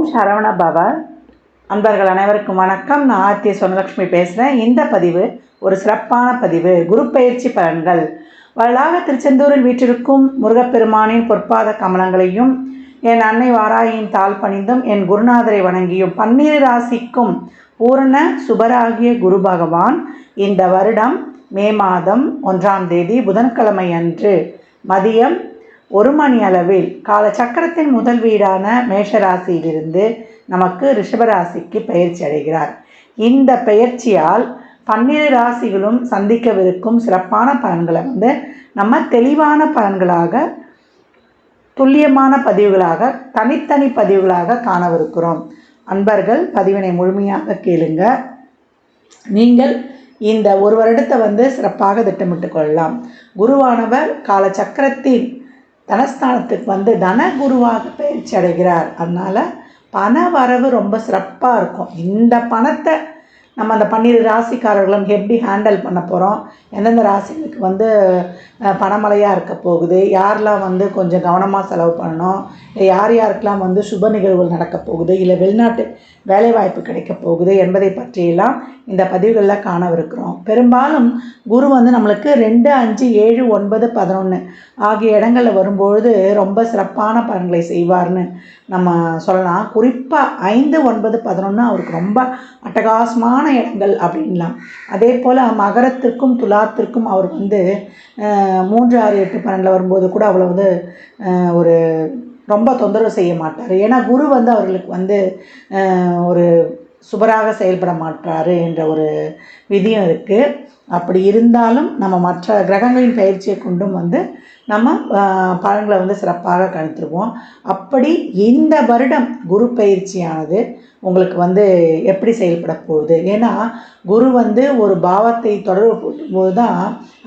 ஓம் சரவண பவ. அன்பர்கள் அனைவருக்கும் வணக்கம். நான் ஆர்த்திய சொன்னலக்ஷ்மி பேசுகிறேன் இந்த பதிவு ஒரு சிறப்பான பதிவு. குரு பயிற்சி பலன்கள். வரலாக திருச்செந்தூரில் வீற்றிருக்கும் முருகப்பெருமானின் பொற்பாத கமலங்களையும் என் அன்னை வாராயின் தாள் பணிந்தும் என் குருநாதரை வணங்கியும் பன்னிரு ராசிக்கும் பூரண சுபராகிய குரு பகவான் இந்த வருடம் மே மாதம் ஒன்றாம் தேதி புதன்கிழமை அன்று மதியம் ஒரு மணி அளவில் கால சக்கரத்தின் முதல் வீடான மேஷராசியிலிருந்து நமக்கு ரிஷபராசிக்கு பயிற்சி அடைகிறார். இந்த பெயர்ச்சியால் பன்னிரு ராசிகளும் சந்திக்கவிருக்கும் சிறப்பான பலன்களை வந்து நம்ம தெளிவான பலன்களாக துல்லியமான பதிவுகளாக தனித்தனி பதிவுகளாக காணவிருக்கிறோம். அன்பர்கள் பதிவினை முழுமையாக கேளுங்க. நீங்கள் இந்த ஒரு வருடத்தை வந்து சிறப்பாக திட்டமிட்டு கொள்ளலாம். குருவானவர் கால சக்கரத்தின் தனஸ்தானத்துக்கு வந்து தன குருவாக பயிற்சி அடைகிறார். அதனால் பண வரவு ரொம்ப சிறப்பாக இருக்கும். இந்த பணத்தை நம்ம அந்த பன்னிரு ராசிக்காரர்களும் எப்படி ஹேண்டில் பண்ண போகிறோம் எந்தெந்த ராசிகளுக்கு வந்து பணமழையாக இருக்க போகுது? யாரெலாம் வந்து கொஞ்சம் கவனமாக செலவு பண்ணணும்? இல்லை யார் யாருக்கெல்லாம் வந்து சுப நிகழ்வுகள் நடக்க போகுது? இல்லை வெளிநாட்டு வேலைவாய்ப்பு கிடைக்க போகுது என்பதை பற்றியெல்லாம் இந்த பதிவுகளில் காணவிருக்கிறோம். பெரும்பாலும் குரு வந்து நம்மளுக்கு ரெண்டு அஞ்சு ஏழு ஒன்பது பதினொன்று ஆகிய இடங்களில் வரும்பொழுது ரொம்ப சிறப்பான பலன்களை செய்வார்னு நம்ம சொல்லலாம். குறிப்பாக ஐந்து ஒன்பது பதினொன்று அவருக்கு ரொம்ப அட்டகாசமான இடங்கள் அப்படின்லாம். அதே போல் மகரத்திற்கும் துலாத்திற்கும் அவர் வந்து மூன்று ஆறு எட்டு பன்னெண்டில் வரும்போது கூட அவ்வளோ வந்து ஒரு ரொம்ப தொந்தரவு செய்ய மாட்டார். ஏன்னா குரு வந்து அவர்களுக்கு வந்து ஒரு சுபராக செயல்பட மாட்டார் என்ற ஒரு விதியும் இருக்குது அப்படி இருந்தாலும் நம்ம மற்ற கிரகங்களின் பயிற்சியை கொண்டும் வந்து நம்ம பலன்களை வந்து சிறப்பாக கணித்துருவோம். அப்படி இந்த வருடம் குரு பயிற்சியானது உங்களுக்கு வந்து எப்படி செயல்பட போகுது? ஏன்னா குரு வந்து ஒரு பாவத்தை தொடர்பு போது தான்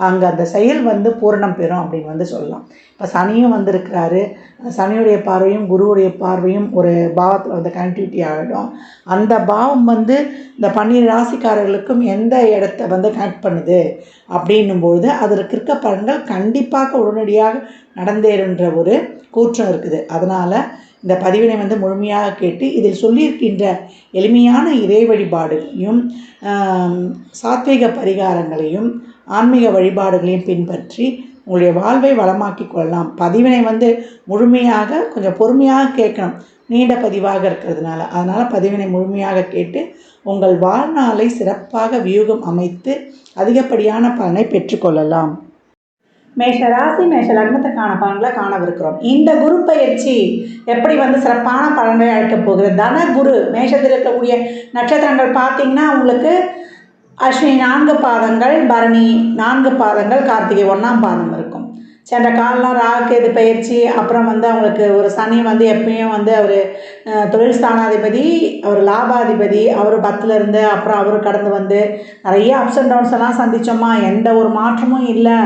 அங்கே அந்த செயல் வந்து பூரணம் பெறும் அப்படின்னு வந்து சொல்லலாம். இப்போ சனியும் வந்திருக்கிறாரு. சனியுடைய பார்வையும் குருவுடைய பார்வையும் ஒரு பாவத்தில் வந்து கனெக்டிவிட்டி ஆகிடும் அந்த பாவம் வந்து இந்த பன்னிரு ராசிக்காரர்களுக்கும் எந்த இடத்த வந்து கனெக்ட் பண்ணுது? அப்படின்னும் பொழுது அதற்கு இருக்க பலன்கள் கண்டிப்பாக உடனடியாக நடந்தேறுன்ற ஒரு கூற்றம் இருக்குது. அதனால் இந்த பதிவினை வந்து முழுமையாக கேட்டு இதில் சொல்லியிருக்கின்ற எளிமையான இறை வழிபாடுகளையும் சாத்விக சாத்வீக பரிகாரங்களையும் ஆன்மீக வழிபாடுகளையும் பின்பற்றி உங்களுடைய வாழ்வை வளமாக்கி கொள்ளலாம். பதிவினை வந்து முழுமையாக கொஞ்சம் பொறுமையாக கேட்கணும். நீண்ட பதிவாக இருக்கிறதுனால. அதனால் பதிவினை முழுமையாக கேட்டு உங்கள் வாழ்நாளை சிறப்பாக வியூகம் அமைத்து அதிகப்படியான பலனை பெற்றுக்கொள்ளலாம் மேஷ ராசி மேஷ லக்னத்துக்கான பலன்களை காணவிருக்கிறோம். இந்த குரு பயிற்சி எப்படி வந்து சிறப்பான பலன்களை அழைக்கப் போகிறது தன குரு மேஷத்தில் இருக்கக்கூடிய நட்சத்திரங்கள் பார்த்தீங்கன்னா உங்களுக்கு அஸ்வினி நான்கு பாதங்கள் பரணி நான்கு பாதங்கள் கார்த்திகை ஒன்றாம் பாதம் இருக்கும். சென்ற காலெலாம் ராகுகேது பயிற்சி அப்புறம் வந்து அவங்களுக்கு ஒரு சனி வந்து எப்பயும் வந்து அவர் தொழில் ஸ்தானாதிபதி அவர் லாபாதிபதி அவர் பத்தில் இருந்து அப்புறம் அவர் கடந்து வந்து நிறைய அப்ஸ் அண்ட் டவுன்ஸ் எல்லாம் சந்திச்சோமா? எந்த ஒரு மாற்றமும் இல்லை.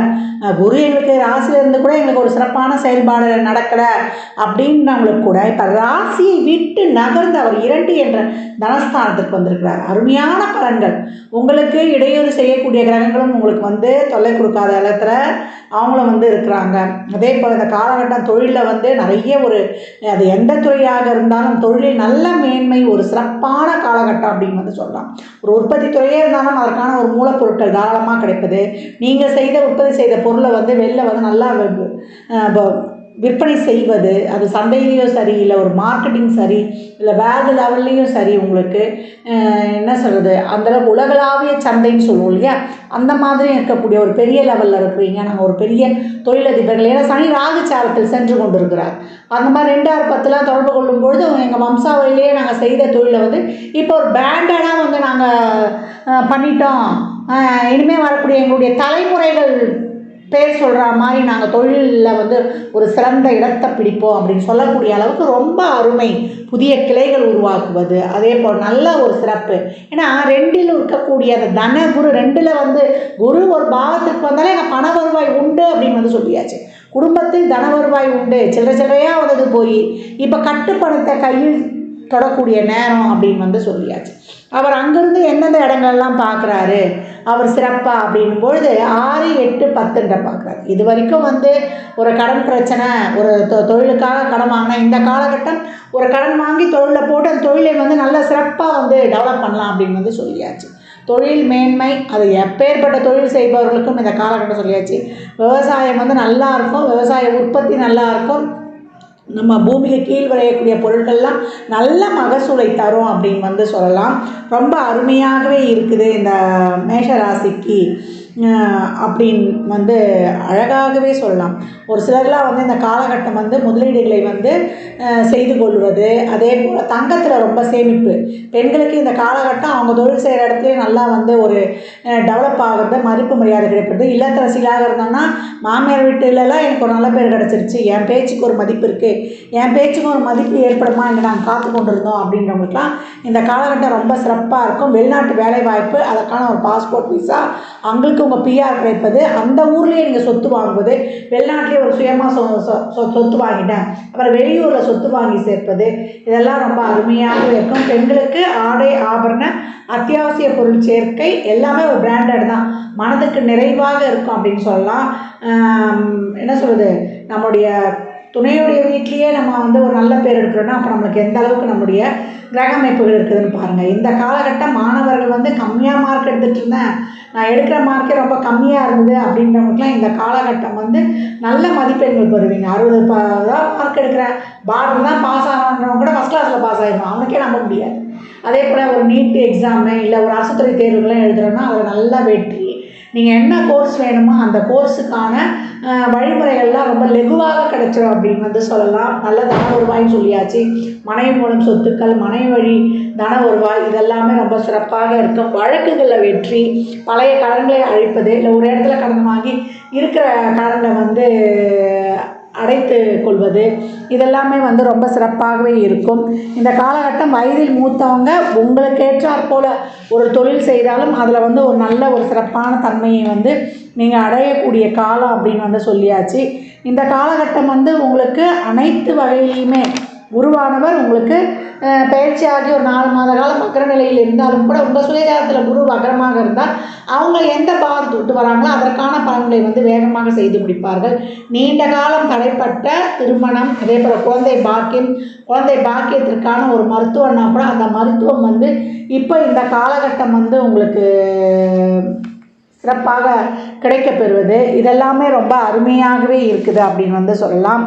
குரு எங்களுக்கு ராசியில இருந்து கூட எங்களுக்கு ஒரு சிறப்பான செயல்பாடு நடக்கலை அப்படின்னவங்களுக்கு கூட இப்போ ராசியை விட்டு நகர்ந்து அவர் இரண்டு என்ற தனஸ்தானத்திற்கு வந்திருக்கிறார். அருமையான பலன்கள். உங்களுக்கு இடையூறு செய்யக்கூடிய கிரகங்களும் உங்களுக்கு வந்து தொல்லை கொடுக்காத இடத்துல அவங்களும் வந்து இருக்கிறாங்க. அதே போல் இந்த காலகட்டம் தொழிலில் வந்து நிறைய ஒரு அது எந்த துறையாக இருந்தாலும் தொழிலில் நல்ல மேன்மை ஒரு சிறப்பான காலகட்டம் அப்படின்னு வந்து சொல்லலாம். ஒரு உற்பத்தி துறையே இருந்தாலும் அதற்கான ஒரு மூலப்பொருட்கள் தாராளமாக கிடைப்பது. நீங்கள் செய்த உற்பத்தி செய்த பொருளை வந்து வெளில வந்து நல்லா விற்பனை செய்வது அது சந்தையிலையும் சரி இல்லை ஒரு மார்க்கெட்டிங் சரி இல்லை வேறு லெவல்லையும் சரி உங்களுக்கு என்ன சொல்கிறது அந்தளவுக்கு உலகளாவிய சந்தைன்னு சொல்லுவோம் இல்லையா? அந்த மாதிரி இருக்கக்கூடிய ஒரு பெரிய லெவலில் இருக்கிறீங்க. நாங்கள் ஒரு பெரிய தொழிலதிபர்கள். ஏன்னா சனி ராகுச்சாரத்தில் சென்று கொண்டிருக்கிறார். அந்த மாதிரி ரெண்டாயிரம் பத்தில் தொடர்பு கொள்ளும் பொழுது எங்கள் வம்சாவளியிலேயே நாங்கள் செய்த தொழிலை வந்து இப்போ ஒரு பிராண்டடாக வந்து நாங்கள் பண்ணிட்டோம். இனிமேல் வரக்கூடிய எங்களுடைய தலைமுறைகள் பேர் சொல்கிற மாதிரி நாங்கள் தொழிலில் வந்து ஒரு சிறந்த இடத்தை பிடிப்போம் அப்படின்னு சொல்லக்கூடிய அளவுக்கு ரொம்ப அருமை புதிய கிளைகள் உருவாக்குவது அதே போல் நல்ல ஒரு சிறப்பு. ஏன்னா ரெண்டில் இருக்கக்கூடிய அந்த தன குரு ரெண்டில் வந்து குரு ஒரு பாவத்திற்கு வந்தாலே எங்கள் பண வருவாய் உண்டு அப்படின்னு வந்து சொல்லியாச்சு. குடும்பத்தில் தன வருவாய் உண்டு சில்லறை சில்லறையாக வந்தது போய் இப்போ கட்டுப்பணத்தை கையில் தொடக்கூடிய நேரம் அப்படின்னு வந்து சொல்லியாச்சு. அவர் அங்கேருந்து எந்தெந்த இடங்கள்லாம் பார்க்குறாரு அவர் சிறப்பாக அப்படின் பொழுது ஆறு எட்டு பத்துன்ற பார்க்குறாரு. இது வரைக்கும் வந்து ஒரு கடன் பிரச்சனை ஒரு தொ தொழிலுக்காக கடன் வாங்கினா இந்த காலகட்டம் ஒரு கடன் வாங்கி தொழிலில் போட்டு அந்த தொழிலை வந்து நல்ல சிறப்பாக வந்து டெவலப் பண்ணலாம் அப்படின்னு வந்து சொல்லியாச்சு. தொழில் மேன்மை அது எப்பேற்பட்ட தொழில் செய்பவர்களுக்கும் இந்த காலகட்டம் சொல்லியாச்சு. விவசாயம் வந்து நல்லா இருக்கும் விவசாய உற்பத்தி நல்லா இருக்கும். நம்ம பூமிக்கு கீழ் விளையக்கூடிய பொருட்கள்லாம் நல்ல மகசூலை தரும் அப்படின்னு வந்து சொல்லலாம். ரொம்ப அருமையாகவே இருக்குது இந்த மேஷராசிக்கு அப்படின்னு வந்து அழகாகவே சொல்லலாம். ஒரு சிலர்லாம் வந்து இந்த காலகட்டம் வந்து முதலீடுகளை வந்து செய்து கொள்வது அதே போல் தங்கத்தில் ரொம்ப சேமிப்பு. பெண்களுக்கு இந்த காலகட்டம் அவங்க தொழில் செய்கிற இடத்துல நல்லா வந்து ஒரு டெவலப் ஆகிறது மதிப்பு மரியாதை கிடைப்பது இல்லத்தரசிகளாக இருந்தோம்னா மாமியார் வீட்டுலலாம் எனக்கு ஒரு நல்ல பேர் கிடச்சிருச்சு. என் பேச்சுக்கு ஒரு மதிப்பு இருக்குது என் பேச்சுக்கு ஒரு மதிப்பு ஏற்படுமா? என்று நாங்கள் காத்து கொண்டிருந்தோம் அப்படின்றவங்களுக்குலாம் இந்த காலகட்டம் ரொம்ப சிறப்பாக இருக்கும். வெளிநாட்டு வேலை வாய்ப்பு அதற்கான ஒரு பாஸ்போர்ட் விசா அவங்களுக்கு உங்கள் பிஆர் கிடைப்பது அந்த ஊர்லேயே நீங்கள் சொத்து வாங்குவது வெளிநாட்டிலே ஒரு சுயமாக சொ சொ- சொ- சொத்து வாங்கிட்டேன். அப்புறம் வெளியூரில் சொத்து வாங்கி சேர்ப்பது இதெல்லாம் ரொம்ப அருமையாக இருக்கும். பெண்களுக்கு ஆடை ஆபரண அத்தியாவசிய பொருள் சேர்க்கை எல்லாமே ஒரு பிராண்டட் தான். மனதுக்கு நிறைவாக இருக்கும் அப்படின்னு சொல்லலாம். என்ன சொல்கிறது நம்முடைய துணையுடைய வீட்லேயே நம்ம வந்து ஒரு நல்ல பேர் எடுக்கிறோன்னா அப்போ நம்மளுக்கு எந்த அளவுக்கு நம்முடைய கிரக அமைப்புகள் இருக்குதுன்னு பாருங்கள் இந்த காலகட்டம் மாணவர்கள் வந்து கம்மியாக மார்க் எடுத்துகிட்டு இருந்தேன். நான் எடுக்கிற மார்க்கே ரொம்ப கம்மியாக இருந்தது அப்படின்றவங்களுக்குலாம் இந்த காலகட்டம் வந்து நல்ல மதிப்பெண்கள் பெறுவீங்க. அறுபது ப தான் மார்க் எடுக்கிறேன் பார்டர் தான் பாஸ் ஆகிறவங்க கூட ஃபஸ்ட் கிளாஸில் பாஸ் ஆகிடும் அவனுக்கே நம்ப முடியாது. அதே போல் ஒரு நீட் எக்ஸாமு இல்லை ஒரு அரசுத்துறை தேர்வுகள்லாம் எழுதுறோன்னா அதில் நல்ல வெற்றி. நீங்கள் என்ன கோர்ஸ் வேணுமோ அந்த கோர்ஸுக்கான வழிமுறைகள்லாம் ரொம்ப லெகுவாக கிடைச்சிடும் அப்படின்னு வந்து சொல்லலாம். நல்ல தன வருவாய்னு சொல்லியாச்சு. மனைவி மூலம் சொத்துக்கள் மனைவி வழி தன வருவாய் இதெல்லாமே ரொம்ப சிறப்பாக இருக்கும் வழக்குகளில் வெற்றி பழைய கடன்களை அழிப்பது இல்லை ஒரு இடத்துல கடன் வாங்கி இருக்கிற கடனை வந்து அடைத்து கொள்வது. இதெல்லாமே வந்து ரொம்ப சிறப்பாகவே இருக்கும். இந்த காலகட்டம் வயதில் மூத்தவங்க உங்களுக்கு ஏற்றாற் போல ஒரு தொழில் செய்தாலும் அதில் வந்து ஒரு நல்ல ஒரு சிறப்பான தன்மையை வந்து நீங்கள் அடையக்கூடிய காலம் அப்படின்னு வந்து சொல்லியாச்சு. இந்த காலகட்டம் வந்து உங்களுக்கு அனைத்து வகையிலையுமே குருவானவர் உங்களுக்கு பயிற்சி பயிற்சியாகி ஒரு நாலு மாத காலம் வக்கர நிலையில் இருந்தாலும் கூட உங்கள் சுயஜாதத்தில் குரு வக்கரமாக இருந்தால் அவங்க எந்த பாதத்தை விட்டு வராங்களோ அதற்கான பலன்களை வந்து வேகமாக செய்து முடிப்பார்கள். நீண்ட காலம் தடைப்பட்ட திருமணம் அதே போல் குழந்தை பாக்கியம் குழந்தை பாக்கியத்திற்கான ஒரு மருத்துவம்னா கூட அந்த மருத்துவம் வந்து இப்போ இந்த காலகட்டம் வந்து உங்களுக்கு சிறப்பாக கிடைக்கப்பெறுவது. இதெல்லாமே ரொம்ப அருமையாகவே இருக்குது அப்படின்னு வந்து சொல்லலாம்.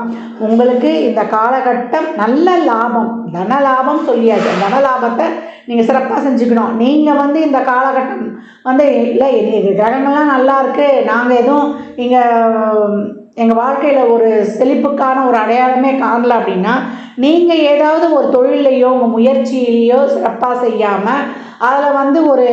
உங்களுக்கு இந்த காலகட்டம் நல்ல லாபம் தன லாபம் சொல்லியாச்சு. தன லாபத்தை நீங்கள் சிறப்பாக செஞ்சுக்கணும். நீங்கள் வந்து இந்த காலகட்டம் வந்து இல்லை கிரகங்கள்லாம் நல்லா இருக்குது நாங்கள் எதுவும் இங்கே எங்கள் வாழ்க்கையில் ஒரு செழிப்புக்கான ஒரு அடையாளமே காணல அப்படின்னா நீங்கள் ஏதாவது ஒரு தொழிலையோ உங்கள் முயற்சியிலையோ சிறப்பாக செய்யாமல் அதில் வந்து ஒரு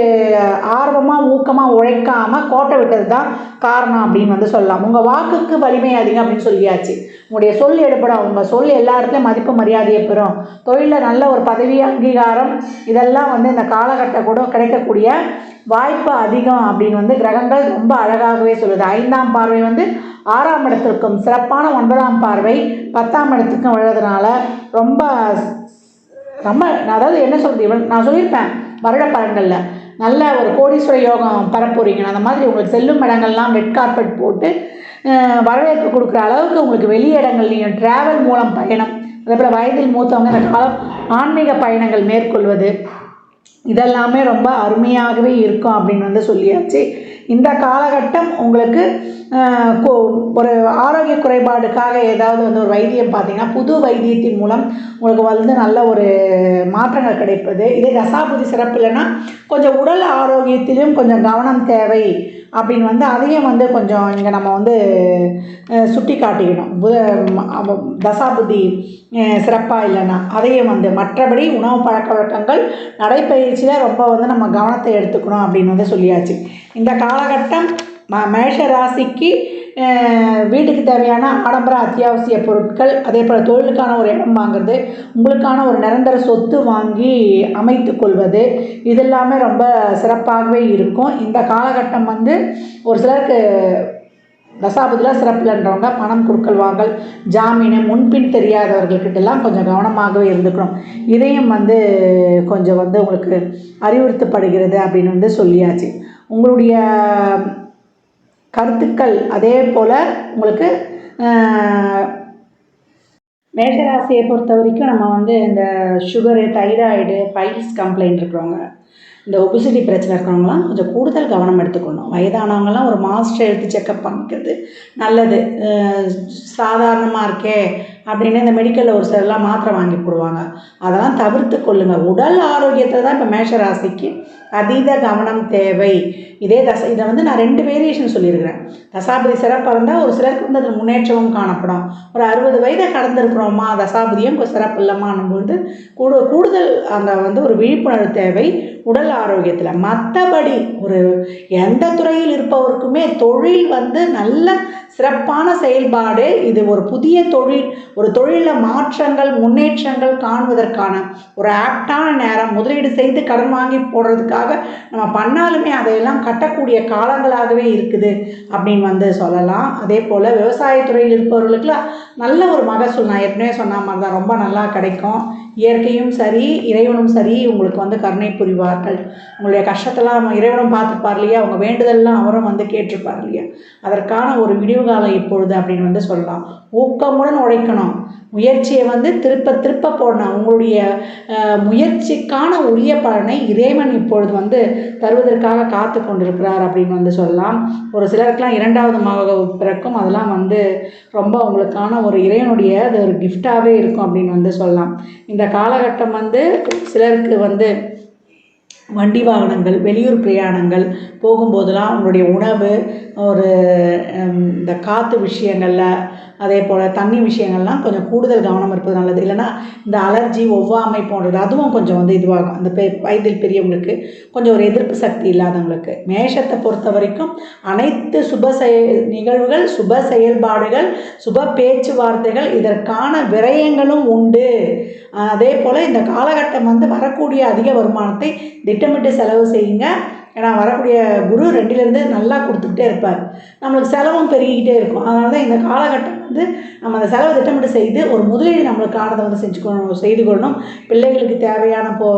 ஆர்வமாக ஊக்கமாக உழைக்காமல் கோட்டை விட்டது தான் காரணம் அப்படின்னு வந்து சொல்லலாம். உங்கள் வாக்குக்கு வலிமை அதிகம் அப்படின்னு சொல்லியாச்சு. உங்களுடைய சொல் எடுப்படும் உங்கள் சொல் எல்லா இடத்துலையும் மதிப்பு மரியாதையை பெறும். தொழிலில் நல்ல ஒரு பதவி அங்கீகாரம் இதெல்லாம் வந்து இந்த காலகட்டம் கூட கிடைக்கக்கூடிய வாய்ப்பு அதிகம் அப்படின்னு வந்து கிரகங்கள் ரொம்ப அழகாகவே சொல்லுது. ஐந்தாம் பார்வை வந்து ஆறாம் இடத்திற்கும் சிறப்பான ஒன்பதாம் பார்வை பத்தாம் இடத்துக்கும் விழுறதுனால ரொம்ப ரொம்ப நான் அதாவது என்ன சொல்கிறது இவன் நான் சொல்லியிருப்பேன் வருட பலன்களில் நல்ல ஒரு கோடீஸ்வர யோகம் பெறப்போறீங்க அந்த மாதிரி உங்களுக்கு செல்லும் இடங்கள்லாம் ரெட் கார்பெட் போட்டு வரவேற்பு கொடுக்குற அளவுக்கு உங்களுக்கு வெளி இடங்கள்லையும் ட்ராவல் மூலம் பயணம் அதே போல் வயதில் மூத்தவங்க இந்த காலம் ஆன்மீக பயணங்கள் மேற்கொள்வது இதெல்லாமே ரொம்ப அருமையாகவே இருக்கும் அப்படின்னு வந்து சொல்லியாச்சு. இந்த காலகட்டம் உங்களுக்கு ஒரு ஆரோக்கிய குறைபாடுக்காக ஏதாவது வந்து ஒரு வைத்தியம் பார்த்தீங்கன்னா புது வைத்தியத்தின் மூலம் உங்களுக்கு வந்து நல்ல ஒரு மாற்றங்கள் கிடைப்பது. இதே தசாபுதி சிறப்பு இல்லைன்னா கொஞ்சம் உடல் ஆரோக்கியத்திலும் கொஞ்சம் கவனம் தேவை அப்படின்னு வந்து அதையும் வந்து கொஞ்சம் இங்கே நம்ம வந்து சுட்டி காட்டிக்கணும். புத தசாபுதி சிறப்பாக இல்லைன்னா அதையும் வந்து மற்றபடி உணவு பழக்க வழக்கங்கள் நடைப்பயிற்சியில் ரொம்ப வந்து நம்ம கவனத்தை எடுத்துக்கணும் அப்படின்னு வந்து சொல்லியாச்சு. இந்த காலகட்டம் ம மேஷ ராசிக்கு வீட்டுக்கு தேவையான ஆடம்பர அத்தியாவசிய பொருட்கள் அதே போல் தொழிலுக்கான ஒரு இடம் வாங்குறது உங்களுக்கான ஒரு நிரந்தர சொத்து வாங்கி அமைத்து கொள்வது இதெல்லாமே ரொம்ப சிறப்பாகவே இருக்கும். இந்த காலகட்டம் வந்து ஒரு சிலருக்கு தசாபதியில் சிறப்பில்ன்றவங்க பணம் கொடுக்கல் வாங்கல் ஜாமீன் முன்பின் தெரியாதவர்கள்கிட்டலாம் கொஞ்சம் கவனமாகவே இருந்துக்கணும். இதையும் வந்து கொஞ்சம் வந்து உங்களுக்கு அறிவுறுத்தப்படுகிறது அப்படின்னு வந்து சொல்லியாச்சு. உங்களுடைய கருத்துக்கள் அதே போல் உங்களுக்கு மேஷராசியை பொறுத்த வரைக்கும் நம்ம வந்து இந்த சுகரு தைராய்டு பைல்ஸ் கம்ப்ளைண்ட் இருக்கிறவங்க இந்த ஒபிசிட்டி பிரச்சனை இருக்கிறவங்களாம் கொஞ்சம் கூடுதல் கவனம் எடுத்துக்கணும். வயதானவங்கலாம் ஒரு மாஸ்டர் எடுத்து செக்கப் பண்ணிக்கிறது நல்லது. சாதாரணமாக இருக்கே அப்படின்னு இந்த மெடிக்கலில் ஒரு சிலர்லாம் மாத்திரை வாங்கி போடுவாங்க. அதெல்லாம் தவிர்த்து கொள்ளுங்கள் உடல் ஆரோக்கியத்தை தான் இப்போ மேஷராசிக்கு அதீத கவனம் தேவை. இதே தச இதை வந்து நான் ரெண்டு வேரியேஷன் சொல்லியிருக்கிறேன். தசாபதி சிறப்பாக இருந்தால் ஒரு சிலருக்கு வந்து அதில் முன்னேற்றமும் காணப்படும். ஒரு அறுபது வயதை கடந்திருக்கிறோமா தசாபதியும் கொஞ்சம் சிறப்பு இல்லமான்னும் கூடு கூடுதல் அங்கே வந்து ஒரு விழிப்புணர்வு தேவை உடல் ஆரோக்கியத்தில். மற்றபடி ஒரு எந்த துறையில் இருப்பவருக்குமே தொழில் வந்து நல்ல சிறப்பான செயல்பாடு. இது ஒரு புதிய தொழில் ஒரு தொழிலில் மாற்றங்கள் முன்னேற்றங்கள் காணுவதற்கான ஒரு ஆப்டான நேரம். முதலீடு செய்து கடன் வாங்கி போடுறதுக்காக நம்ம பண்ணாலுமே அதையெல்லாம் கட்டக்கூடிய காலங்களாகவே இருக்குது அப்படின்னு வந்து சொல்லலாம். அதே போல் விவசாயத்துறையில் இருப்பவர்களுக்குலாம் நல்ல ஒரு மகசூல் நான் ஏற்கனவே சொன்ன மாதிரி தான். ரொம்ப நல்லா கிடைக்கும். இயற்கையும் சரி இறைவனும் சரி உங்களுக்கு வந்து கருணை புரிவார்கள். உங்களுடைய கஷ்டத்தெல்லாம் இறைவனும் பார்த்துப்பார் இல்லையா? அவங்க வேண்டுதல்லாம் அவரும் வந்து கேட்டிருப்பார் இல்லையா? அதற்கான ஒரு விடிவு காலம் இப்பொழுது அப்படின்னு வந்து சொல்லலாம். ஊக்கமுடன் உழைக்கணும். முயற்சியை வந்து திருப்ப திருப்ப போடணும். உங்களுடைய முயற்சிக்கான உரிய பலனை இறைவன் இப்பொழுது வந்து தருவதற்காக காத்து கொண்டிருக்கிறார் அப்படின்னு வந்து சொல்லலாம். ஒரு சிலருக்கெலாம் இரண்டாவது மக பிறக்கும். அதெல்லாம் வந்து ரொம்ப உங்களுக்கான ஒரு இறைவனுடைய அது ஒரு கிஃப்டாகவே இருக்கும் அப்படின்னு வந்து சொல்லலாம். இந்த காலகட்டம் வந்து சிலருக்கு வந்து வண்டி வாகனங்கள் வெளியூர் பிரயாணங்கள் போகும்போதெல்லாம் அவங்களுடைய உணவு ஒரு இந்த காற்று விஷயங்களில் அதே போல் தண்ணி விஷயங்கள்லாம் கொஞ்சம் கூடுதல் கவனம் இருப்பது நல்லது. இல்லைன்னா இந்த அலர்ஜி ஒவ்வாமை போன்றது அதுவும் கொஞ்சம் வந்து இதுவாகும். அந்த பெ வயதில் பெரியவங்களுக்கு கொஞ்சம் ஒரு எதிர்ப்பு சக்தி இல்லாதவங்களுக்கு. மேஷத்தை பொறுத்த வரைக்கும் அனைத்து சுப செய நிகழ்வுகள் சுப செயல்பாடுகள் சுப பேச்சுவார்த்தைகள் இதற்கான விரயங்களும் உண்டு. அதே போல் இந்த காலகட்டம் வந்து வரக்கூடிய அதிக வருமானத்தை திட்டமிட்டு செலவு செய்யுங்க. ஏன்னா வரக்கூடிய குரு ரெண்டிலேருந்து நல்லா கொடுத்துக்கிட்டே இருப்பார். நம்மளுக்கு செலவும் பெருகிக்கிட்டே இருக்கும். அதனால தான் இந்த காலகட்டம் வந்து நம்ம அந்த செலவு திட்டமிட்டு செய்து ஒரு முதலீடு நம்மளுக்கானதை வந்து செஞ்சுக்கணும் செய்து கொள்ளணும். பிள்ளைகளுக்கு தேவையான போ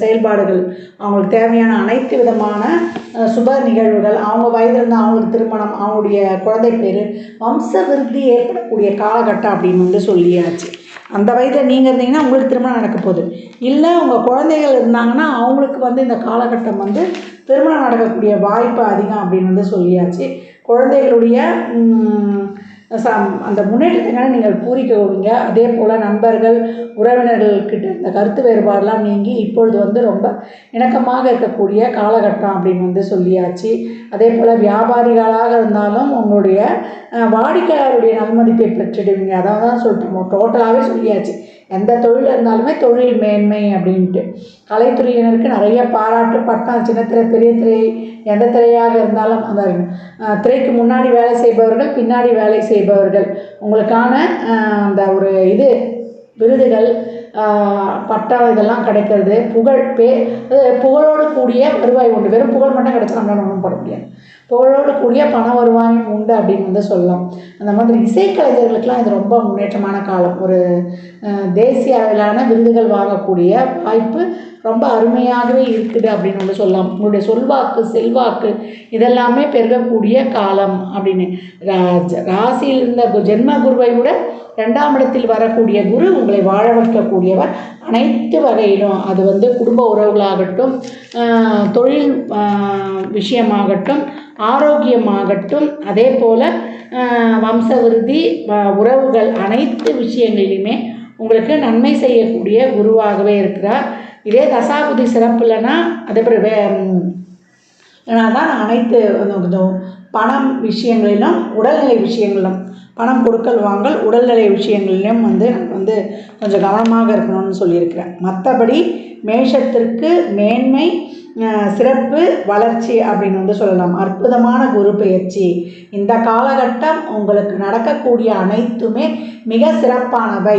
செயல்பாடுகள் அவங்களுக்கு தேவையான அனைத்து விதமான சுப நிகழ்வுகள் அவங்க வயதிலிருந்து இருந்தால் அவங்களுக்கு திருமணம் அவங்களுடைய குழந்தை பேர் வம்ச விருத்தி ஏற்படக்கூடிய காலகட்டம் அப்படின்னு வந்து சொல்லியாச்சு. அந்த வயதில் நீங்கள் இருந்தீங்கன்னா உங்களுக்கு திருமணம் நடக்க போகுது. இல்லை உங்கள் குழந்தைகள் இருந்தாங்கன்னா அவங்களுக்கு வந்து இந்த காலகட்டம் வந்து திருமணம் நடக்கக்கூடிய வாய்ப்பு அதிகம் அப்படின்னு வந்து சொல்லியாச்சு. குழந்தைகளுடைய சம் அந்த முன்னேற்றத்தினால நீங்கள் பூரிக்கவிங்க அதே போல் நண்பர்கள் உறவினர்கள்கிட்ட இந்த கருத்து வேறுபாடெலாம் நீங்கி இப்பொழுது வந்து ரொம்ப இணக்கமாக இருக்கக்கூடிய காலகட்டம் அப்படின்னு வந்து சொல்லியாச்சு. அதே போல் வியாபாரிகளாக இருந்தாலும் உங்களுடைய வாடிக்கையாளருடைய நன்மதிப்பை பெற்றுடுவீங்க. அதான் தான் சொல்லிட்டு டோட்டலாகவே சொல்லியாச்சு. எந்த தொழில் இருந்தாலுமே தொழில் மேன்மை அப்படின்ட்டு. கலைத்துறையினருக்கு நிறைய பாராட்டு பட்டம் சின்ன திரை பெரிய திரை எந்த திரையாக இருந்தாலும் அந்த திரைக்கு முன்னாடி வேலை செய்பவர்கள் பின்னாடி வேலை செய்பவர்கள். உங்களுக்கான அந்த ஒரு இது விருதுகள் பட்டா பட்டம் இதெல்லாம் கிடைக்கிறது. புகழ் பே புகழோடு கூடிய வருவாய் உண்டு. வெறும் புகழ் மட்டும் கிடைச்சா நம்மளால் ஒன்றும் பண்ண முடியாது. புகழோடு கூடிய பண வருவாயும் உண்டு அப்படின்னு வந்து சொல்லலாம். அந்த மாதிரி இசைக்கலைஞர்களுக்கெல்லாம் இது ரொம்ப முன்னேற்றமான காலம். ஒரு தேசிய அளவிலான விருதுகள் வாங்கக்கூடிய வாய்ப்பு ரொம்ப அருமையாகவே இருக்குது அப்படின்னு வந்து சொல்லலாம். உங்களுடைய சொல்வாக்கு செல்வாக்கு இதெல்லாமே பெருகக்கூடிய காலம் அப்படின்னு. ரா- ராசியில் இருந்த கு- ஜென்ம குருவை விட ரெண்டாம் இடத்தில் வரக்கூடிய குரு உங்களை வாழ வைக்கக்கூடியவர் அனைத்து வகையிலும். அது வந்து குடும்ப உறவுகளாகட்டும் தொழில் விஷயமாகட்டும் ஆரோக்கியமாகட்டும் அதே போல் வம்சவிருதி வ- உறவுகள் அனைத்து விஷயங்களிலுமே உங்களுக்கு நன்மை செய்யக்கூடிய குருவாகவே இருக்கிறார். இதே தசாபுதி சிறப்பு இல்லைன்னா அதே போல் ஏன்னா தான் நான் அனைத்து கொஞ்சம் பணம் விஷயங்களிலும் உடல்நிலை விஷயங்களிலும் பணம் கொடுக்கல் வாங்கல் உடல்நிலை விஷயங்களிலும் வந்து நான் வந்து கொஞ்சம் கவனமாக இருக்கணும்னு சொல்லியிருக்கிறேன். மற்றபடி மேஷத்திற்கு மேன்மை சிறப்பு வளர்ச்சி அப்படின்னு வந்து சொல்லலாம். அற்புதமான குரு பெயர்ச்சி. இந்த காலகட்டம் உங்களுக்கு நடக்கக்கூடிய அனைத்துமே மிக சிறப்பானவை.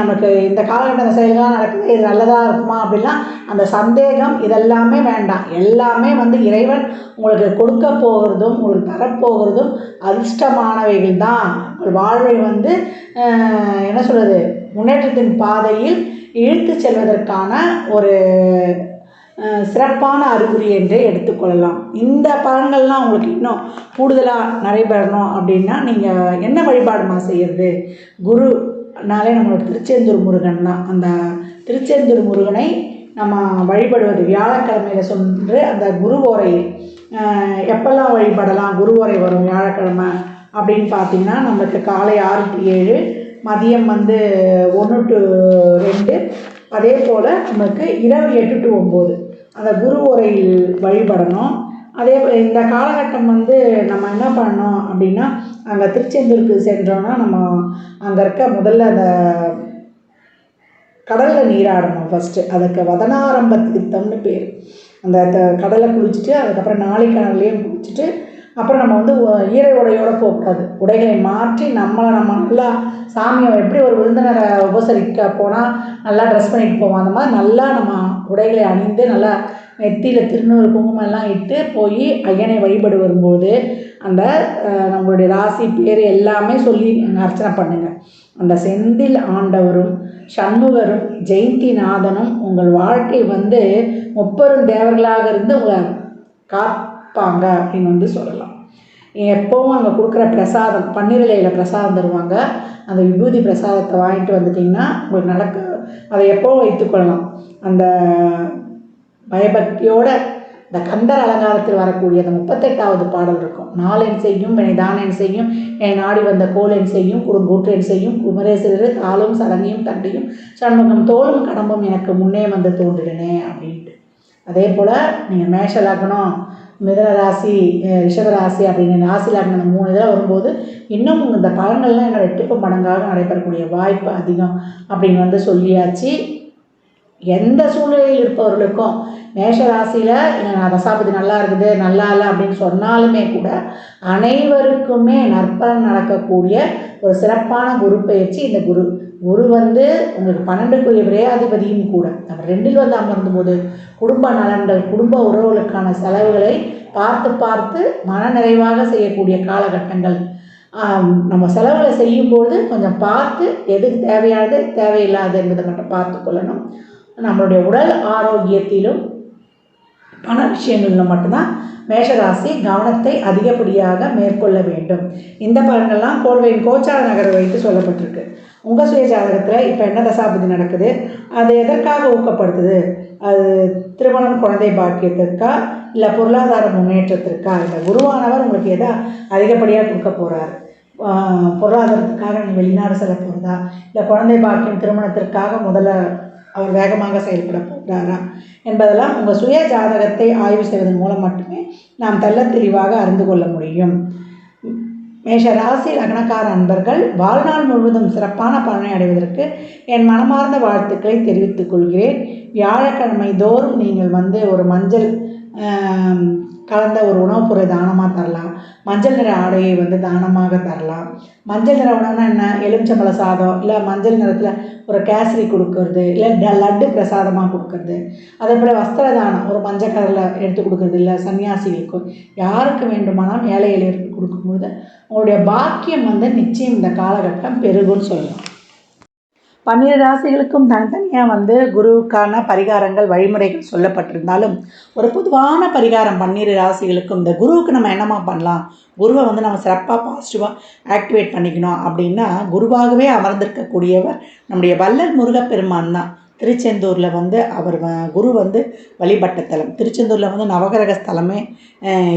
நமக்கு இந்த காலகட்ட செயல்களாக நடக்குது இது நல்லதாக இருக்குமா அப்படிலாம் அந்த சந்தேகம் இதெல்லாமே வேண்டாம். எல்லாமே வந்து இறைவன் உங்களுக்கு கொடுக்க போகிறதும் உங்களுக்கு தரப்போகிறதும் அதிர்ஷ்டமானவைகள் தான். உங்கள் வாழ்வை வந்து என்ன சொல்கிறது முன்னேற்றத்தின் பாதையில் இழுத்து செல்வதற்கான ஒரு சிறப்பான அறிகுறி என்றே எடுத்துக்கொள்ளலாம் இந்த பலன்கள்லாம் உங்களுக்கு இன்னும் கூடுதலாக நடைபெறணும் அப்படின்னா நீங்கள் என்ன வழிபாடுமா செய்கிறது குருனாலே நம்மளோட திருச்செந்தூர் முருகன் தான். அந்த திருச்செந்தூர் முருகனை நம்ம வழிபடுவது வியாழக்கிழமையில் சொன்று அந்த குருவோரை அஹ், எப்பெல்லாம் வழிபடலாம்? குருவோரை வரும் வியாழக்கிழமை அப்படின்னு பார்த்தீங்கன்னா நம்மளுக்கு காலை ஆறு டு ஏழு மதியம் வந்து ஒன்று டு ரெண்டு. அதே போல் நமக்கு இரவு எட்டு டு ஒம்பது அந்த குரு உரையில் வழிபடணும். அதே இந்த காலகட்டம் வந்து நம்ம என்ன பண்ணோம் அப்படின்னா அங்கே திருச்செந்தூருக்கு சென்றோன்னா நம்ம அங்கே இருக்க முதல்ல அந்த கடலில் நீராடணும் ஃபஸ்ட்டு அதுக்கு வதனாரம்ப தீர்த்தம்னு பேர். அந்த த- கடலை குளிச்சுட்டு அதுக்கப்புறம் நாளைக்கு கடல்லையும் குளிச்சுட்டு அப்புறம் நம்ம வந்து உ- ஈர உடையோடு போகக்கூடாது. உடைகளை மாற்றி நம்மளை நம்ம நல்லா சாமியை எப்படி ஒரு விருந்தினரை உபசரிக்க போனால் நல்லா ட்ரெஸ் பண்ணிட்டு போவோம். அந்த மாதிரி நல்லா நம்ம உடைகளை அணிந்து நல்லா நெத்தியில் திருநூறு குங்குமம் எல்லாம் இட்டு போய் ஐயனை வழிபடு வரும்போது அந்த நம்மளுடைய ராசி பேர் எல்லாமே சொல்லி அர்ச்சனை பண்ணுங்கள் அந்த செந்தில் ஆண்டவரும் சண்முகரும் ஜெயந்திநாதனும் உங்கள் வாழ்க்கை வந்து முப்பெரும் தேவர்களாக இருந்து உங்களை காப்பாங்க அப்படின்னு வந்து சொல்லலாம். எப்போவும் அங்கே கொடுக்குற பிரசாதம் பன்னிரலையில் பிரசாதம் தருவாங்க. அந்த விபூதி பிரசாதத்தை வாங்கிட்டு வந்துட்டிங்கன்னா உங்களுக்கு நடக்க அதை எப்போவும் வைத்துக்கொள்ளலாம் அந்த பயபக்தியோட இந்த கந்தர் அலங்காரத்தில் வரக்கூடிய அந்த முப்பத்தெட்டாவது பாடல் இருக்கும். நாளென் செய்யும் என்னை தானென் செய்யும் என் நாடி வந்த கோலென் செய்யும் குறுங்கூற்றென் செய்யும் குமரேசரர் தாளும் சடங்கையும் தண்டையும் சண்முகம் தோளும் கடம்பும் எனக்கு முன்னே வந்து தோன்றினே அப்படின்ட்டு. அதே போல் நீங்கள் மேஷ லக்னம் மிதன ராசி அப்படிங்கிற ரிஷப அப்படின்னு ராசி லக்னம் மூணு இதில் வரும்போது இன்னும் இந்த பலன்கள்லாம் என்னோட எட்டுப்பு மடங்காக நடைபெறக்கூடிய வாய்ப்பு அதிகம் அப்படின்னு வந்து சொல்லியாச்சு. எந்த சூழ்நிலையில் இருப்பவர்களுக்கும் மேஷ ராசியில் தசாபதி நல்லா இருக்குது நல்லா இல்லை அப்படின்னு சொன்னாலுமே கூட அனைவருக்குமே நற்பலன் நடக்கக்கூடிய ஒரு சிறப்பான குரு பயிற்சி இந்த குரு. குரு வந்து உங்களுக்கு பன்னெண்டுக்குரிய விரையாதிபதியும் கூட. நம்ம ரெண்டில் வந்து அமர்ந்தும் போது குடும்ப நலன்கள் குடும்ப உறவுகளுக்கான செலவுகளை பார்த்து பார்த்து மனநிறைவாக செய்யக்கூடிய காலகட்டங்கள். நம்ம செலவுகளை செய்யும்போது கொஞ்சம் பார்த்து எதுக்கு தேவையானது தேவையில்லாது என்பதை மட்டும் பார்த்து கொள்ளணும். நம்மளுடைய உடல் ஆரோக்கியத்திலும் பண விஷயங்களில் மட்டும்தான் மேஷராசி கவனத்தை அதிகப்படியாக மேற்கொள்ள வேண்டும். இந்த பலன்கள்லாம் கோல்வையின் கோச்சார நகரை வைத்து சொல்லப்பட்டிருக்கு. உங்கள் சுய ஜாதகத்தில் இப்போ என்ன தசாபதி நடக்குது? அது எதற்காக ஊக்கப்படுத்துது? அது திருமணம் குழந்தை பாக்கியத்திற்கா? இல்லை பொருளாதார முன்னேற்றத்திற்கா? இல்லை குருவானவர் உங்களுக்கு எதா அதிகப்படியாக கொடுக்க போகிறார் பொருளாதாரத்துக்காக நீங்கள் வெளிநாடு செல்ல போகிறதா இல்லை குழந்தை பாக்கியம் திருமணத்திற்காக முதல்ல அவர் வேகமாக செயல்பட போகிறாரா என்பதெல்லாம் உங்கள் சுய ஜாதகத்தை ஆய்வு செய்வதன் மூலம் மட்டுமே நாம் தெள்ள தெளிவாக அறிந்து கொள்ள முடியும். மேஷ ராசி லக்னக்கார அன்பர்கள் வாழ்நாள் முழுவதும் சிறப்பான பலனை அடைவதற்கு என் மனமார்ந்த வாழ்த்துக்களை தெரிவித்துக் கொள்கிறேன். வியாழக்கிழமை தோறும் நீங்கள் வந்து ஒரு மஞ்சள் கலந்த ஒரு உணவுப் பொருளை தானமாக தரலாம்? மஞ்சள் நிற ஆடையை வந்து தானமாக தரலாம். மஞ்சள் நிற உணவுனா என்ன? எலுமிச்சம்பழ சாதம் இல்லை மஞ்சள் நிறத்தில் ஒரு கேசரி கொடுக்கறது இல்லை ட- லட்டு பிரசாதமாக கொடுக்கறது. அதே போல் வஸ்திர தானம் ஒரு மஞ்சள் கலரில் எடுத்து கொடுக்கறது இல்லை சன்னியாசிகளுக்கு யாருக்கு வேண்டுமானாலும் ஏழை எளியருக்கு கொடுக்கும்போது உங்களுடைய பாக்கியம் வந்து நிச்சயம் இந்த காலகட்டம் பெருகும்னு சொல்லலாம். பன்னிரு ராசிகளுக்கும் தனித்தனியாக வந்து குருவுக்கான பரிகாரங்கள் வழிமுறைகள் சொல்லப்பட்டிருந்தாலும் ஒரு பொதுவான பரிகாரம் பன்னிரு ராசிகளுக்கும் இந்த குருவுக்கு நம்ம என்னமா பண்ணலாம்? குருவை வந்து நம்ம சிறப்பாக பாசிட்டிவாக ஆக்டிவேட் பண்ணிக்கணும். அப்படின்னா குருவாகவே அமர்ந்திருக்கக்கூடியவர் நம்முடைய வல்லர் முருகப்பெருமான் தான். திருச்செந்தூரில் வந்து அவர் வ- குரு வந்து வழிபட்ட தலம். திருச்செந்தூரில் வந்து நவகிரக ஸ்தலமே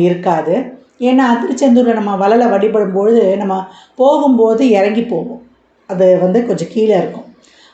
இருக்காது. ஏன்னா திருச்செந்தூரில் நம்ம வள்ளலை வழிபடும் பொழுது நம்ம போகும்போது இறங்கி போவோம். அது வந்து கொஞ்சம் கீழே இருக்கும்.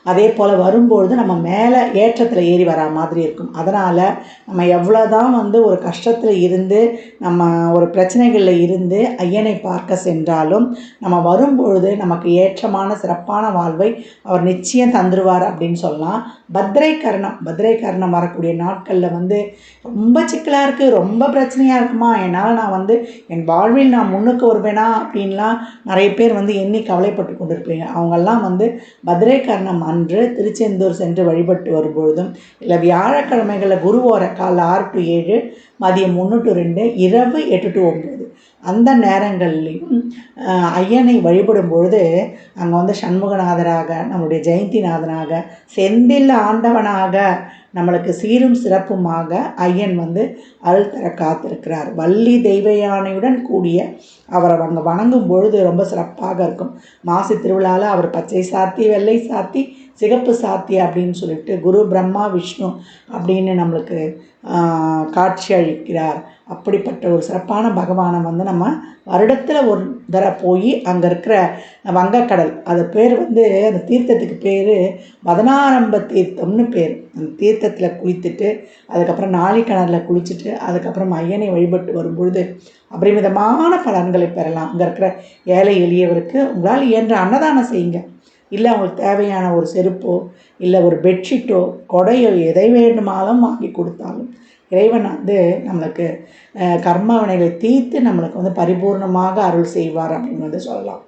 அதே போல் வரும்பொழுது நம்ம மேலே ஏற்றத்தில் ஏறி வரா மாதிரி இருக்கும். அதனால் நம்ம எவ்வளோ தான் வந்து ஒரு கஷ்டத்தில் இருந்து நம்ம ஒரு பிரச்சனைகளில் இருந்து ஐயனை பார்க்க சென்றாலும் நம்ம வரும்பொழுது நமக்கு ஏற்றமான சிறப்பான வாழ்வை அவர் நிச்சயம் தந்துருவார் அப்படின்னு சொல்லலாம். பத்ரை கரணம் பத்ரை வரக்கூடிய நாட்களில் வந்து ரொம்ப சிக்கலாக இருக்குது ரொம்ப பிரச்சனையாக இருக்குமா? என்னால் நான் வந்து என் வாழ்வில் நான் முன்னுக்கு வருவேனா? அப்படின்லாம் நிறைய பேர் வந்து எண்ணி கவலைப்பட்டு கொண்டிருப்பீங்க. அவங்கெல்லாம் வந்து பத்ரைகரணம் அன்று திருச்செந்தூர் சென்று வழிபட்டு வரும்பொழுதும் இல்லை வியாழக்கிழமைகளில் குருவோர காலை ஆறு டு ஏழு மதியம் ஒன்று டு ரெண்டு இரவு எட்டு டு ஒம்பது அந்த நேரங்கள்லையும் ஐயனை வழிபடும் பொழுது அங்கே வந்து சண்முகநாதராக நம்முடைய ஜெயந்திநாதனாக செந்தில் ஆண்டவனாக நம்மளுக்கு சீரும் சிறப்புமாக ஐயன் வந்து அருள் தர காத்திருக்கிறார். வள்ளி தெய்வ யானையுடன் கூடிய அவரை அங்கே வணங்கும் பொழுது ரொம்ப சிறப்பாக இருக்கும். மாசி திருவிழாவில் அவர் பச்சை சாத்தி வெள்ளை சாத்தி சிகப்பு சாத்தி அப்படின்னு சொல்லிட்டு குரு பிரம்மா விஷ்ணு அப்படின்னு நம்மளுக்கு காட்சி அளிக்கிறார். அப்படிப்பட்ட ஒரு சிறப்பான பகவானை வந்து நம்ம வருடத்தில் ஒரு தடவை போய் அங்கே இருக்கிற வங்கக்கடல். அது பேர் வந்து அந்த தீர்த்தத்துக்கு பேர் மதனாரம்ப தீர்த்தம்னு பேர். அந்த தீர்த்தத்தில் குளித்துட்டு அதுக்கப்புறம் நாளிக்கிணறுல குளிச்சுட்டு அதுக்கப்புறம் ஐயனை வழிபட்டு வரும்பொழுது அபரிமிதமான பலன்களை பெறலாம். அங்கே இருக்கிற ஏழை எளியவருக்கு உங்களால் இயன்ற அன்னதானம் செய்யுங்க. இல்லை அவங்களுக்கு தேவையான ஒரு செருப்போ இல்லை ஒரு பெட்ஷீட்டோ கொடையோ எதை வேண்டுமானாலும் வாங்கி கொடுத்தாலும் இறைவன் வந்து நம்மளுக்கு கர்ம வினைகளை தீர்த்து நம்மளுக்கு வந்து பரிபூர்ணமாக அருள் செய்வார் அப்படின்னு வந்து சொல்லலாம்.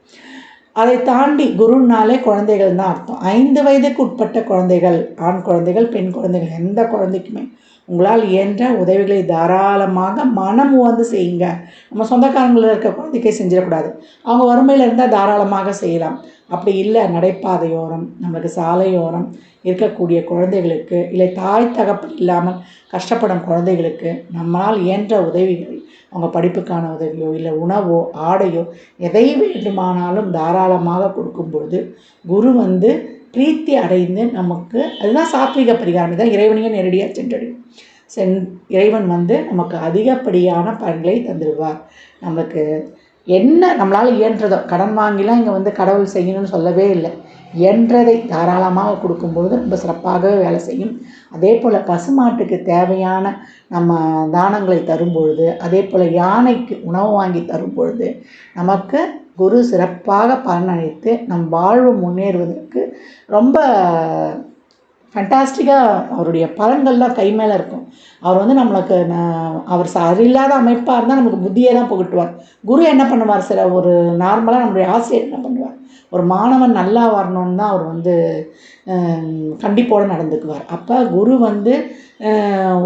அதை தாண்டி குருன்னாலே குழந்தைகள் தான் அர்த்தம். ஐந்து வயதுக்கு உட்பட்ட குழந்தைகள் ஆண் குழந்தைகள் பெண் குழந்தைகள் எந்த குழந்தைக்குமே உங்களால் இயன்ற உதவிகளை தாராளமாக மனம் வந்து செய்யுங்க. நம்ம சொந்தக்காரங்களில் இருக்க குழந்தைக்கே செஞ்சிடக்கூடாது. அவங்க வறுமையில் இருந்தால் தாராளமாக செய்யலாம். அப்படி இல்லை நடைபாதையோரம் நம்மளுக்கு சாலையோரம் இருக்கக்கூடிய குழந்தைகளுக்கு இல்லை தாய் தகப்பல் இல்லாமல் கஷ்டப்படும் குழந்தைகளுக்கு நம்மளால் இயன்ற உதவிகள் அவங்க படிப்புக்கான உதவியோ இல்லை உணவோ ஆடையோ எதை வேண்டுமானாலும் தாராளமாக கொடுக்கும் பொழுது குரு வந்து பிரீத்தி அடைந்து நமக்கு அதுதான் சாத்விக பரிகாரம் இதான் இறைவனையே நேரடியாக சென்றடையும். சென் இறைவன் வந்து நமக்கு அதிகப்படியான பலன்களை தந்துடுவார். நமக்கு என்ன நம்மளால் இயன்றதோ கடன் வாங்கிலாம் இங்கே வந்து கடவுள் செய்யணும்னு சொல்லவே இல்லை. இயன்றதை தாராளமாக கொடுக்கும்போது ரொம்ப சிறப்பாகவே வேலை செய்யும். அதே போல் பசுமாட்டுக்கு தேவையான நம்ம தானங்களை தரும்பொழுது அதே போல் யானைக்கு உணவு வாங்கி தரும் பொழுது நமக்கு குரு சிறப்பாக பலனளித்து நம் வாழ்வு முன்னேறுவதற்கு ரொம்ப ஃபண்டாஸ்டிக்காக அவருடைய பலன்கள்லாம் கை மேலே இருக்கும். அவர் வந்து நம்மளுக்கு ந- அவர் சரியில்லாத அமைப்பாக இருந்தால் நமக்கு புத்தியே தான் புகட்டுவார். குரு என்ன பண்ணுவார் சில ஒரு நார்மலாக நம்மளுடைய ஆசிரியர் என்ன பண்ணுவார்? ஒரு மாணவன் நல்லா வரணும்னு தான் அவர் வந்து கண்டிப்போடு நடந்துக்குவார். அப்போ குரு வந்து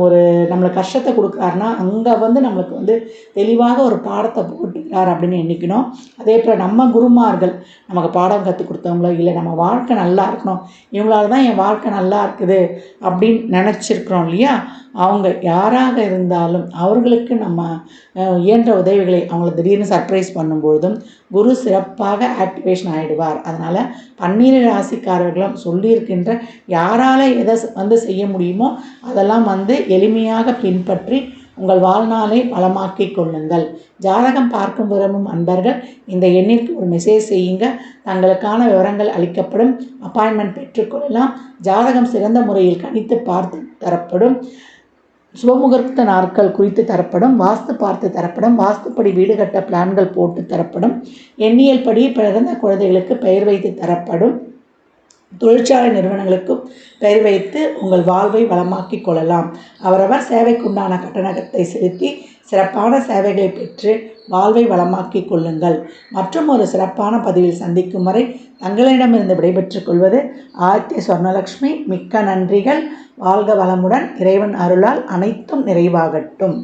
ஒரு நம்மளுக்கு கஷ்டத்தை கொடுக்குறாருன்னா அங்கே வந்து நம்மளுக்கு வந்து தெளிவாக ஒரு பாடத்தை போட்டுக்கிறார் அப்படின்னு எண்ணிக்கணும். அதே போல் நம்ம குருமார்கள் நமக்கு பாடம் கற்றுக் கொடுத்தவங்களோ இல்லை நம்ம வாழ்க்கை நல்லா இருக்கணும் இவங்களால தான் என் வாழ்க்கை நல்லா இருக்குது அப்படின்னு நினச்சிருக்கிறோம் இல்லையா? அவங்க யாராக இருந்தாலும் அவர்களுக்கு நம்ம இயன்ற உதவிகளை அவங்கள திடீர்னு சர்ப்ரைஸ் பண்ணும்பொழுதும் குரு சிறப்பாக ஆக்டிவேஷன் ஆகிடுவார் அதனால் பன்னீர் ராசிக்காரர்களும் சொல்லி நம்பியிருக்கின்ற யாரால் எதை வந்து செய்ய முடியுமோ அதெல்லாம் வந்து எளிமையாக பின்பற்றி உங்கள் வாழ்நாளை பலமாக்கி கொள்ளுங்கள். ஜாதகம் பார்க்கும் விரும்பும் அன்பர்கள் இந்த எண்ணிற்கு ஒரு மெசேஜ் செய்யுங்க. தங்களுக்கான விவரங்கள் அளிக்கப்படும். அப்பாயின்மெண்ட் பெற்றுக்கொள்ளலாம் ஜாதகம் சிறந்த முறையில் கணித்து பார்த்து தரப்படும். சுபமுகூர்த்த நாட்கள் குறித்து தரப்படும். வாஸ்து பார்த்து தரப்படும். வாஸ்துப்படி வீடு கட்ட பிளான்கள் போட்டு தரப்படும். எண்ணியல் படி பிறந்த குழந்தைகளுக்கு பெயர் வைத்து தரப்படும். தொழிற்சாலை நிறுவனங்களுக்கும் பெயர் வைத்து உங்கள் வாழ்வை வளமாக்கிக் கொள்ளலாம். அவரவர் சேவைக்குண்டான கட்டணத்தை செலுத்தி சிறப்பான சேவைகளை பெற்று வாழ்வை வளமாக்கிக் கொள்ளுங்கள். மற்றும் ஒரு சிறப்பான பதிவில் சந்திக்கும் வரை தங்களிடமிருந்து விடைபெற்றுக் கொள்வது ஆதித்ய சொர்ணலக்ஷ்மி மிக்க நன்றிகள். வாழ்க வளமுடன். இறைவன் அருளால் அனைத்தும் நிறைவாகட்டும்.